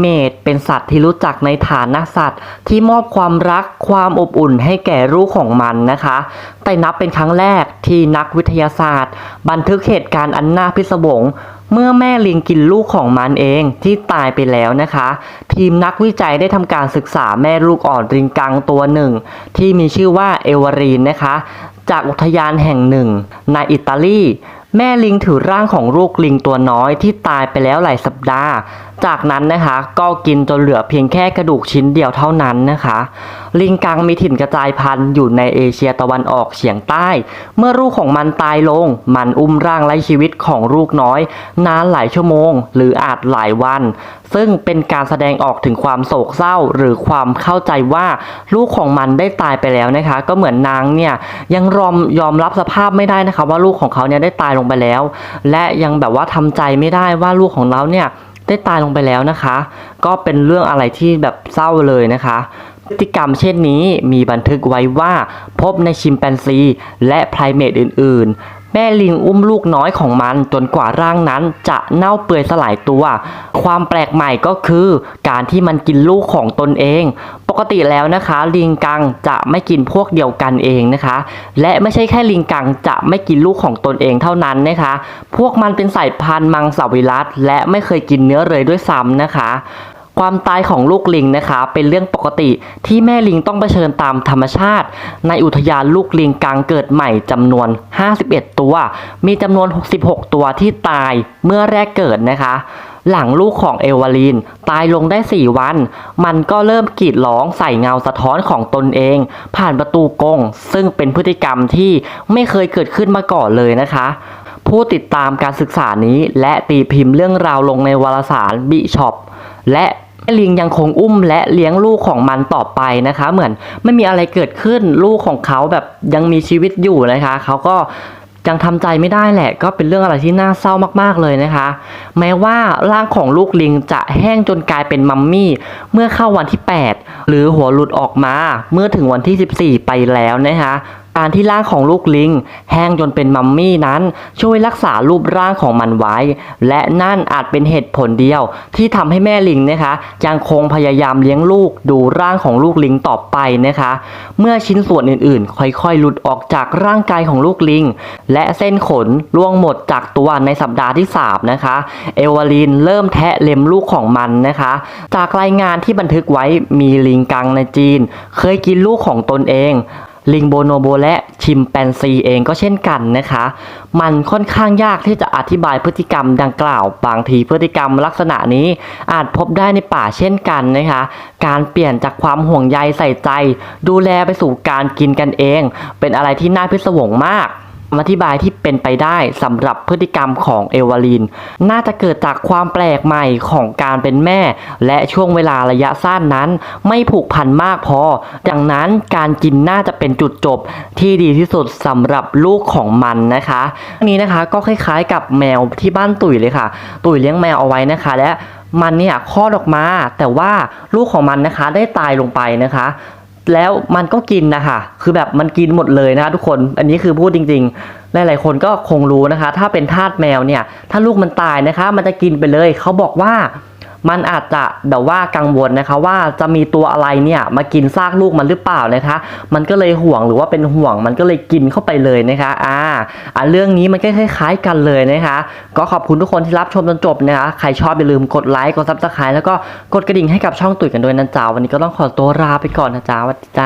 เมดเป็นสัตว์ที่รู้จักในฐานะสัตว์ ที่มอบความรักความอบอุ่นให้แก่ลูกของมันนะคะ แต่นับเป็นครั้งแรกที่นักวิทยาศาสตร์ บันทึกเหตุการณ์อันน่าพิศวงเมื่อแม่ลิงกินลูกของมันเองที่ตายไปแล้วนะคะ ทีมนักวิจัยได้ทำการศึกษาแม่ลูกอ่อนลิงกังตัวหนึ่ง ที่มีชื่อว่าเอวารีนนะคะ จากอุทยานแห่งหนึ่งในอิตาลีแม่ลิงถือร่างของลูกลิงตัวน้อยที่ตายไปแล้วหลายสัปดาห์ จากนั้นนะคะ ก็กินจนเหลือเพียงแค่กระดูกชิ้นเดียวเท่านั้นนะคะ ลิงกังมีถิ่นกระจายพันธุ์อยู่ในเอเชียตะวันออกเฉียงใต้ เมื่อลูกของมันตายลง มันอุ้มร่างไร้ชีวิตของลูกน้อย นานหลายชั่วโมง หรืออาจหลายวัน ซึ่งเป็นการแสดงออกถึงความโศกเศร้า หรือความเข้าใจว่าลูกของมันได้ตายไปแล้วนะคะ ก็เหมือนนางเนี่ยยังรอมยอมรับสภาพไม่ได้นะคะ ว่าลูกของเขาเนี่ยได้ตายลงไปแล้ว และยังแบบว่าทำใจไม่ได้ว่าลูกของเราเนี่ยได้ตายลงไปแล้วนะคะ ก็เป็นเรื่องอะไรที่แบบเศร้าเลยนะคะพฤติกรรมเช่นนี้มีบันทึกไว้ว่าพบในชิมแปนซี และไพรเมตอื่น ๆ แม่ลิงอุ้มลูกน้อยของมันจนกว่าร่างนั้นจะเน่าเปื่อยสลายตัว ความแปลกใหม่ก็คือ การที่มันกินลูกของตนเอง กติแล้วนะคะ ลิงกังจะไม่กินพวกเดียวกันเองนะคะ และไม่ใช่แค่ลิงกังจะไม่กินลูกของตนเองเท่านั้นนะคะ พวกมันเป็นสายพันธุ์มังสวิรัตและไม่เคยกินเนื้อเลยด้วยซ้ำนะคะความตายของลูกลิงนะคะ เป็นเรื่องปกติที่แม่ลิงต้องเผชิญตามธรรมชาติ ในอุทยานลูกลิงกังเกิดใหม่จำนวน 51 ตัว มีจำนวน 66 ตัวที่ตายเมื่อแรกเกิดนะคะ หลังลูกของเอวาลีนตายลงได้ 4 วัน มันก็เริ่มกรีดร้องใส่เงาสะท้อนของตนเอง ผ่านประตูกงซึ่งเป็นพฤติกรรมที่ไม่เคยเกิดขึ้นมาก่อนเลยนะคะ ผู้ติดตามการศึกษานี้และตีพิมพ์เรื่องราวลงในวารสารบิชอปและแม่ลิงยังคงอุ้มและเลี้ยงลูกของมันต่อไปนะคะ เหมือนไม่มีอะไรเกิดขึ้นลูกของเขาแบบยังมีชีวิตอยู่นะคะ เขาก็ ยังทำใจไม่ได้แหละ ก็เป็นเรื่องอะไรที่น่าเศร้ามากๆเลยนะคะ แม้ว่าร่างของลูกลิงจะแห้งจนกลายเป็นมัมมี่ เมื่อเข้าวันที่ 8 หรือหัวหลุดออกมา เมื่อถึงวันที่ 14 ไปแล้วนะคะ การที่ร่างของลูกลิง แห้งจนเป็นมัมมี่นั้น ช่วยรักษารูปร่างของมันไว้ และนั่นอาจเป็นเหตุผลเดียว ที่ทำให้แม่ลิงนะคะยังคงพยายามเลี้ยงลูกดูร่างของลูกลิงต่อไปนะคะ เมื่อชิ้นส่วนอื่นๆ ค่อยๆ หลุดออกจากร่างกายของลูกลิง และเส้นขนร่วงหมดจากตัวในสัปดาห์ที่3นะคะเอวาลีนเริ่มแทะเล็มลูกของมันนะคะ จากรายงานที่บันทึกไว้มีลิงกังในจีน เคยกินลูกของตนเอง ลิงโบโนโบและชิมแปนซีเองก็เช่นกันนะคะ มันค่อนข้างยากที่จะอธิบายพฤติกรรมดังกล่าว บางทีพฤติกรรมลักษณะนี้อาจพบได้ในป่าเช่นกันนะคะ การเปลี่ยนจากความห่วงใยใส่ใจ ดูแลไปสู่การกินกันเอง เป็นอะไรที่น่าพิศวงมาก อธิบายที่เป็นไปได้สำหรับพฤติกรรมของเอวาลีนน่าจะเกิดจากความแปลกใหม่ของการเป็นแม่ และช่วงเวลาระยะสั้นนั้น ไม่ผูกพันมากพอ ดังนั้นการกินน่าจะเป็นจุดจบที่ดีที่สุดสำหรับลูกของมันนะคะนนี้นะคะก็คล้ายๆกับแมวที่บ้านตุ๋ยเลยค่ะ ตุ๋ยเลี้ยงแมวเอาไว้นะคะ และมันเนี่ยคลอดออกมาแต่ว่าลูกของมันนะคะได้ตายลงไปนะคะ แล้วมันก็กินนะคะคือแบบมันกินหมดเลยนะคะทุกคน อันนี้คือพูดจริง ๆ หลาย ๆ คนก็คงรู้นะคะ ถ้าเป็นทาสแมวเนี่ย ถ้าลูกมันตายนะคะ มันจะกินไปเลย เขาบอกว่า มันอาจจะแบบว่ากังวลนะคะว่าจะมีตัวอะไรเนี่ยมากินซากลูกมันหรือเปล่านะคะ มันก็เลยห่วงหรือว่าเป็นห่วงมันก็เลยกินเข้าไปเลยนะคะอ่าอ่าเรื่องนี้มันก็คล้ายๆกันเลยนะคะ ก็ขอบคุณทุกคนที่รับชมจนจบนะคะใครชอบอย่าลืมกดไลค์กดซับสไครต์แล้วก็กดกระดิ่งให้กับช่องตุ๋ยกันด้วยนะจ๊ะวันนี้ก็ต้องขอตัวลาไปก่อนนะจ๊ะสวัสดีจ้า